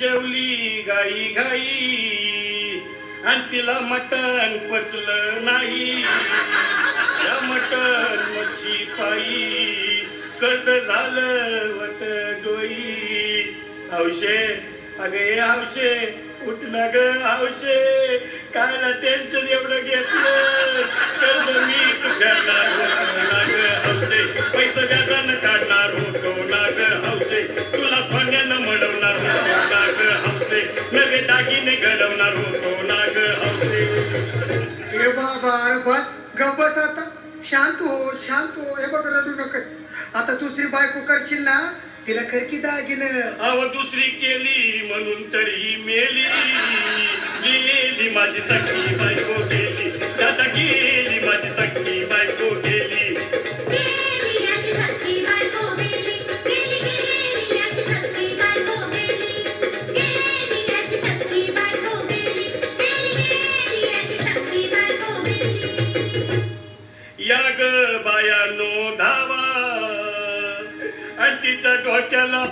शेवली गाई आणि तिला मटण पचलं नाही. या मटण मच्छी पायी कर्ज झालं वत डोई. हौशे अगे हौशे उठ ना ग हौशे काय ना टेन्शन एवढं घेतलं कर्ज मीच फेडणार ना हौशे दागिने घडवणार होतो ना ग हौशे. ए बाबा अरे बस गप बस आता. शांत हो शांत हो. हे बघ रडू नकस. आता दुसरी बायको करशील ना तिला कर की दागिन. अव दुसरी केली म्हणून तरी मेली. गेली माझी सखी ग बायानो धावा. आणि तिच्या डोक्याला